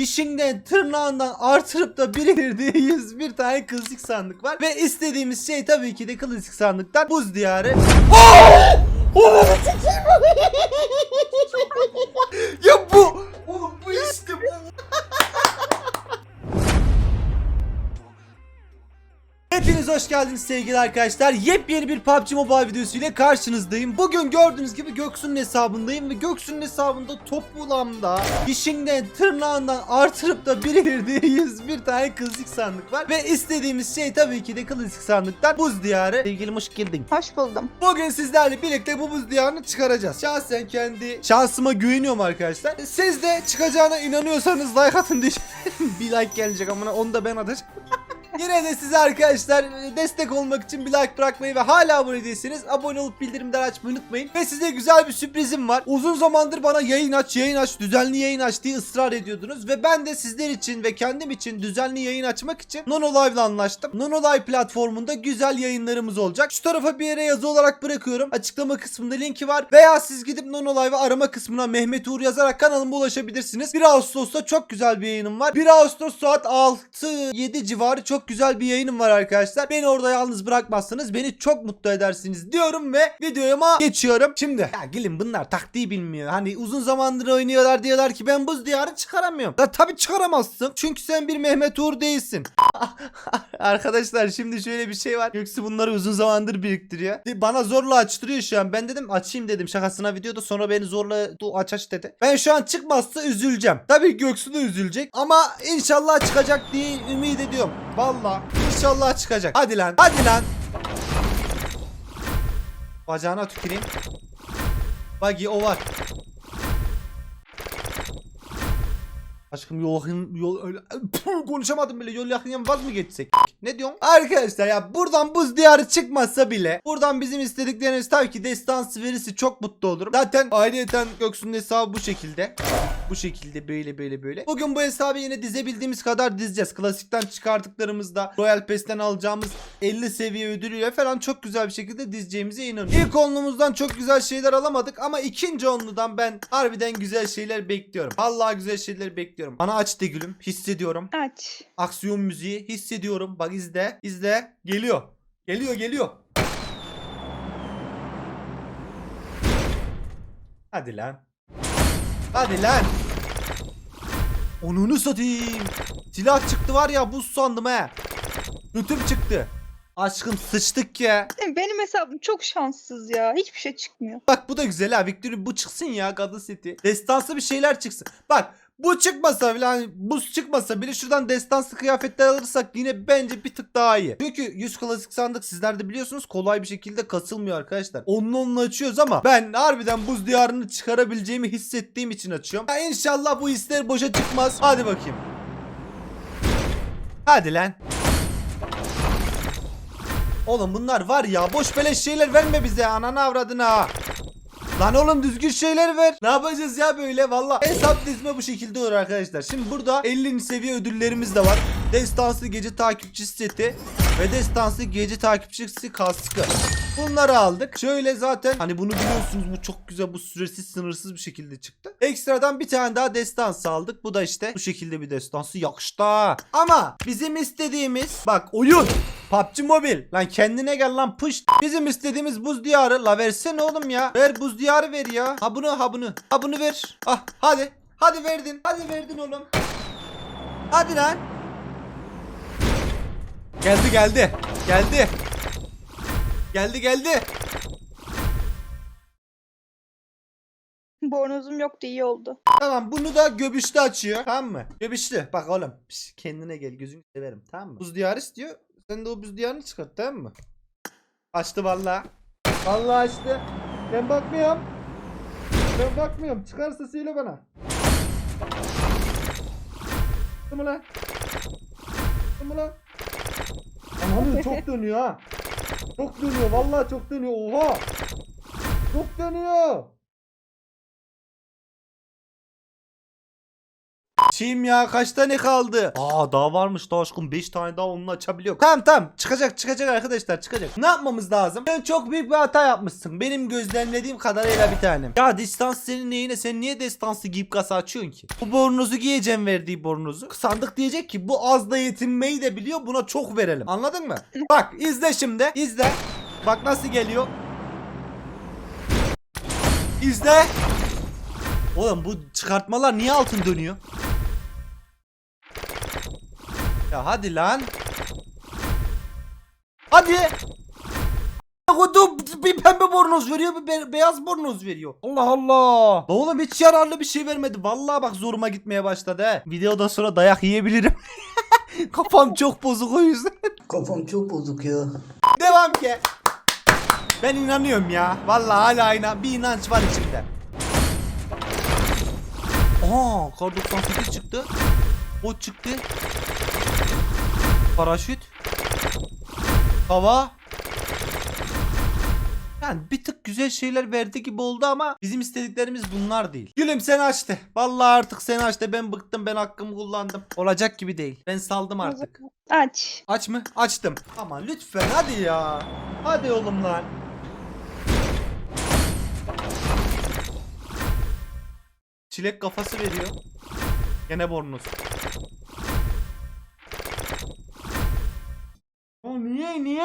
dişinden tırnağından artırıp da biriktirdiği 101 tane klasik sandık var. Ve istediğimiz şey tabii ki de klasik sandıktan buz diyarı. ya bu oğlum bu işte bu. Hepiniz hoş geldiniz sevgili arkadaşlar. Yepyeni bir PUBG Mobile videosu ile karşınızdayım. Bugün gördüğünüz gibi Göksu'nun hesabındayım ve Göksu'nun hesabında topulamda dişinden tırnağından artırıp da biriktirdiği 101 tane klasik sandık var. Ve istediğimiz şey tabii ki de klasik sandıktan buz diyarı. Sevgilim hoş geldin. Hoş buldum. Bugün sizlerle birlikte bu buz diyarını çıkaracağız. Şahsen kendi şansıma güveniyorum arkadaşlar. Siz de çıkacağına inanıyorsanız like atın diye. bir like gelecek ama onu da ben atacağım. Yine de size arkadaşlar e, destek olmak için bir like bırakmayı ve hala abone değilseniz abone olup bildirimleri açmayı unutmayın. Ve size güzel bir sürprizim var. Uzun zamandır bana yayın aç, yayın aç, düzenli yayın aç diye ısrar ediyordunuz. Ve ben de sizler için ve kendim için düzenli yayın açmak için Nono ile anlaştım. Nono platformunda güzel yayınlarımız olacak. Şu tarafa bir yere yazı olarak bırakıyorum. Açıklama kısmında linki var. Veya siz gidip Nono Live'ı arama kısmına Mehmet Uğur yazarak kanalıma ulaşabilirsiniz. 1 Ağustos'ta çok güzel bir yayınım var. 1 Ağustos saat 6-7 civarı çok güzel bir yayınım var arkadaşlar. Beni orada yalnız bırakmazsanız beni çok mutlu edersiniz diyorum ve videoya geçiyorum. Şimdi ya gelin bunlar taktiği bilmiyor. Hani uzun zamandır oynuyorlar diyorlar ki ben buz diyarı çıkaramıyorum. Ya tabii çıkaramazsın. Çünkü sen bir Mehmet Uğur değilsin. Arkadaşlar şimdi şöyle bir şey var. Göksu bunları uzun zamandır biriktiriyor. Bana zorla açtırıyor şu an. Ben dedim açayım dedim şakasına videoda sonra beni zorla "Du, aç aç dedi. Ben şu an çıkmazsa üzüleceğim. Tabii Göksu da üzülecek ama inşallah çıkacak diye ümit ediyorum. Valla inşallah çıkacak. Hadi lan hadi lan. Bacağına tüküreyim. Bagi o var. Aşkım yol yakın yol öyle Puh, konuşamadım bile yol yakın vaz mı geçsek? Ne diyorsun? Arkadaşlar ya buradan buz diyarı çıkmazsa bile buradan bizim istediklerimiz tabii ki destansı verirse çok mutlu olurum. Zaten ayrıyeten Göksu'nun hesabı bu şekilde. Bu şekilde böyle böyle böyle. Bugün bu hesabı yine dizebildiğimiz kadar dizeceğiz. Klasikten çıkardıklarımızda Royal Pass'ten alacağımız 50 seviye ödülüyle falan çok güzel bir şekilde dizeceğimize inanıyorum. İlk onluğumuzdan çok güzel şeyler alamadık ama ikinci onludan ben harbiden güzel şeyler bekliyorum. Vallahi güzel şeyler bekliyorum. Bana aç de gülüm. Hissediyorum. Aç. Aksiyon müziği hissediyorum. Bak izle. izle. Geliyor. Geliyor geliyor. Hadi lan. Hadi lan. Onunu satayım. Silah çıktı var ya buz sandım he. Götüm çıktı. Aşkım sıçtık ya. Benim hesabım çok şanssız ya. Hiçbir şey çıkmıyor. Bak bu da güzel ha. Victory bu çıksın ya kadın seti. Destansı bir şeyler çıksın. Bak bu çıkmasa bile hani buz çıkmasa bile şuradan destansı kıyafetler alırsak yine bence bir tık daha iyi. Çünkü 100 klasik sandık sizler de biliyorsunuz kolay bir şekilde kasılmıyor arkadaşlar. Onunla onunla açıyoruz ama ben harbiden buz diyarını çıkarabileceğimi hissettiğim için açıyorum. Ya inşallah bu hisler boşa çıkmaz. Hadi bakayım. Hadi lan. Oğlum bunlar var ya boş beleş şeyler verme bize ananı avradına. Lan oğlum düzgün şeyler ver. Ne yapacağız ya böyle valla. Hesap dizme bu şekilde olur arkadaşlar. Şimdi burada 50. seviye ödüllerimiz de var. Destansı gece takipçisi seti ve destansı gece takipçisi kaskı. Bunları aldık. Şöyle zaten hani bunu biliyorsunuz bu çok güzel bu süresiz sınırsız bir şekilde çıktı. Ekstradan bir tane daha destansı aldık. Bu da işte bu şekilde bir destansı yakıştı. Ama bizim istediğimiz bak oyun PUBG Mobile. Lan kendine gel lan pış. Bizim istediğimiz buz diyarı. La versene oğlum ya. Ver buz diyarı ver ya. Ha bunu ha bunu. Ha bunu ver. Ah hadi. Hadi verdin. Hadi verdin oğlum. Hadi lan. Geldi geldi. Geldi. Geldi geldi. Bornozum yoktu iyi oldu. Tamam bunu da göbüşlü açıyor. Tamam mı? Göbüşlü. Bak oğlum. Pişt, kendine gel gözünü severim. Tamam mı? Buz diyarı istiyor. Sen de o buz diyarını çıkart tamam mı? Açtı valla. Valla açtı. Ben bakmıyorum. Ben bakmıyorum. Çıkarsa söyle bana. Çıktı mı lan? Çıktı mı lan? Aman çok dönüyor ha. Çok dönüyor. Vallahi çok dönüyor. Oha. Çok dönüyor. Açayım ya kaç tane kaldı? Aa daha varmış daha aşkım 5 tane daha onunla açabiliyor. Tamam tamam çıkacak çıkacak arkadaşlar çıkacak. Ne yapmamız lazım? Sen çok büyük bir hata yapmışsın. Benim gözlemlediğim kadarıyla bir tane. Ya distans senin neyine sen niye destansı giyip kasa açıyorsun ki? Bu bornozu giyeceğim verdiği bornozu. Sandık diyecek ki bu az da yetinmeyi de biliyor buna çok verelim. Anladın mı? Bak izle şimdi izle. Bak nasıl geliyor. İzle. Oğlum bu çıkartmalar niye altın dönüyor? Ya hadi lan. Hadi. Kutu bir pembe bornoz veriyor bir be- beyaz bornoz veriyor. Allah Allah. La Oğlum hiç yararlı bir şey vermedi. Vallahi bak zoruma gitmeye başladı he. Videodan sonra dayak yiyebilirim. Kafam çok bozuk o yüzden. Kafam çok bozuk ya. Devam ki. Ben inanıyorum ya. Vallahi hala inan bir inanç var içimde. Aa, kar 98 çıktı. O çıktı. Paraşüt. Hava. Yani bir tık güzel şeyler verdi gibi oldu ama bizim istediklerimiz bunlar değil. Gülüm sen açtı. Vallahi artık sen açtı. Ben bıktım. Ben hakkımı kullandım. Olacak gibi değil. Ben saldım artık. Aç. Aç mı? Açtım. Ama lütfen hadi ya. Hadi oğlum lan. Çilek kafası veriyor. Gene bornoz. Niye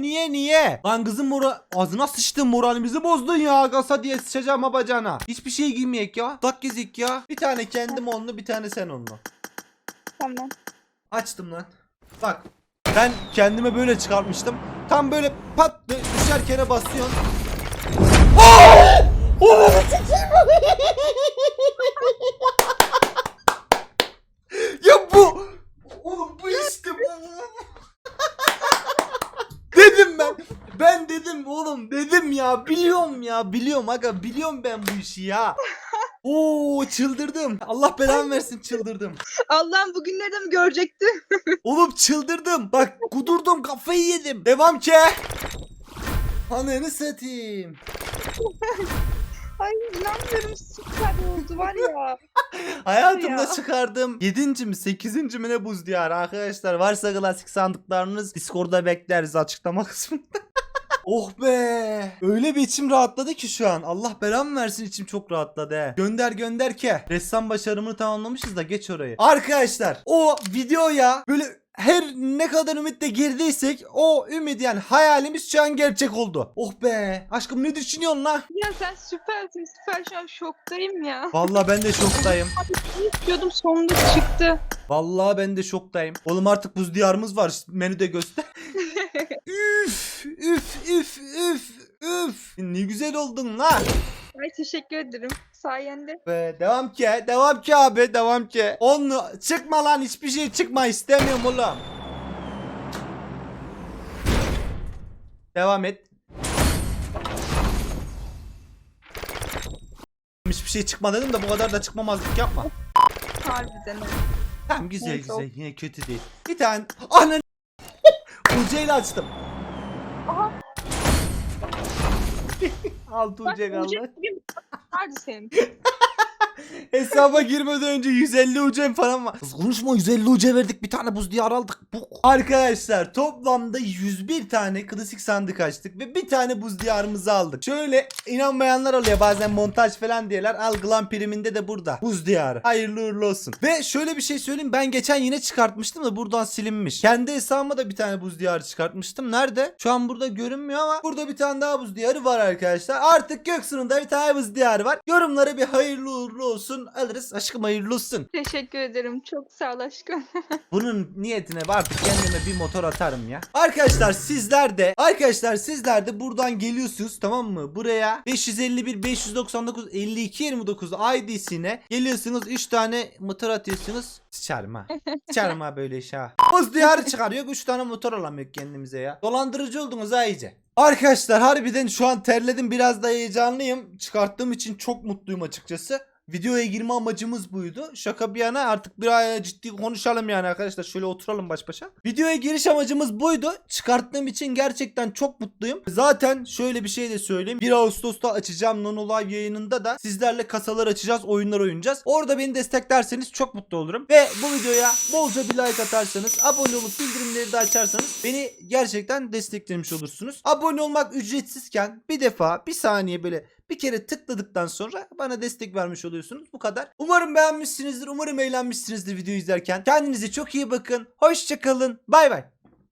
niye niye niye? Lan kızım mora ağzına sıçtın moralimizi bozdun ya kasa diye sıçacağım ha bacağına. Hiçbir şey giymeyek ya. Tak gezik ya. Bir tane kendim onlu bir tane sen onlu. Tamam. Açtım lan. Bak ben kendime böyle çıkartmıştım. Tam böyle pat dö- düşerken basıyorsun. Aa! Oğlum, ya bu oğlum bu işte bu. dedim ben. Ben dedim oğlum dedim ya biliyorum ya biliyorum aga biliyorum ben bu işi ya. Oo çıldırdım. Allah belamı versin çıldırdım. Allah'ım bugünleri de mi görecekti? Oğlum çıldırdım. Bak kudurdum kafayı yedim. Devam ki. Ananı satayım. Ay inanmıyorum süper oldu var ya. Hayatımda Ya. çıkardığım 7. mi 8. mi ne buz diyarı arkadaşlar. Varsa klasik sandıklarınız Discord'da bekleriz açıklama kısmında. Oh be. Öyle bir içim rahatladı ki şu an. Allah belamı versin içim çok rahatladı he. Gönder gönder ki. Ressam başarımını tamamlamışız da geç orayı. Arkadaşlar o videoya böyle her ne kadar ümitle girdiysek o ümit yani hayalimiz şu an gerçek oldu. Oh be. Aşkım ne düşünüyorsun la? Ya sen süpersin süper şu an şoktayım ya. Vallahi ben de şoktayım. İstiyordum sonunda çıktı. Vallahi ben de şoktayım. Oğlum artık buz diyarımız var. Menüde göster. üf, üf, üf, üf, üf. Ne güzel oldun la. Ay teşekkür ederim. Sayende. Be, devam ki, devam ki abi, devam ki. Onu çıkma lan hiçbir şey çıkma istemiyorum oğlum. Devam et. Hiçbir şey çıkma dedim de bu kadar da çıkmamazlık yapma. Harbiden. Tamam güzel Neyse, güzel yine kötü değil. Bir tane anan Ucayla açtım. Altı Bak uca kaldı. Bugün vardı senin. Hesaba girmeden önce 150 ucem falan var. Kız konuşma 150 uca verdik bir tane buz diyar aldık. Bu. Arkadaşlar toplamda 101 tane klasik sandık açtık ve bir tane buz diyarımızı aldık. Şöyle inanmayanlar oluyor bazen montaj falan diyorlar. Algılan priminde de burada. Buz diyarı. Hayırlı uğurlu olsun. Ve şöyle bir şey söyleyeyim ben geçen yine çıkartmıştım da buradan silinmiş. Kendi hesabıma da bir tane buz diyarı çıkartmıştım. Nerede? Şu an burada görünmüyor ama burada bir tane daha buz diyarı var arkadaşlar. Artık Göksu'nun bir tane buz diyarı var. Yorumlara bir hayırlı uğurlu olsun alırız. Aşkım hayırlı olsun. Teşekkür ederim. Çok sağ ol aşkım. Bunun niyetine artık kendime bir motor atarım ya. Arkadaşlar sizler de arkadaşlar sizler de buradan geliyorsunuz tamam mı? Buraya 551 599 52 29 ID'sine geliyorsunuz 3 tane motor atıyorsunuz. Sıçarım ha. Sıçarım ha böyle iş ha. Buz diyarı çıkarıyor 3 tane motor alamıyor kendimize ya. Dolandırıcı oldunuz ha iyice. Arkadaşlar harbiden şu an terledim biraz da heyecanlıyım. Çıkarttığım için çok mutluyum açıkçası. Videoya girme amacımız buydu. Şaka bir yana artık bir ay ciddi konuşalım yani arkadaşlar. Şöyle oturalım baş başa. Videoya giriş amacımız buydu. Çıkarttığım için gerçekten çok mutluyum. Zaten şöyle bir şey de söyleyeyim. 1 Ağustos'ta açacağım Nono Live yayınında da sizlerle kasalar açacağız, oyunlar oynayacağız. Orada beni desteklerseniz çok mutlu olurum. Ve bu videoya bolca bir like atarsanız, abone olup bildirimleri de açarsanız beni gerçekten desteklemiş olursunuz. Abone olmak ücretsizken bir defa bir saniye böyle bir kere tıkladıktan sonra bana destek vermiş oluyorsunuz. Bu kadar. Umarım beğenmişsinizdir. Umarım eğlenmişsinizdir videoyu izlerken. Kendinize çok iyi bakın. Hoşçakalın. Bay bay.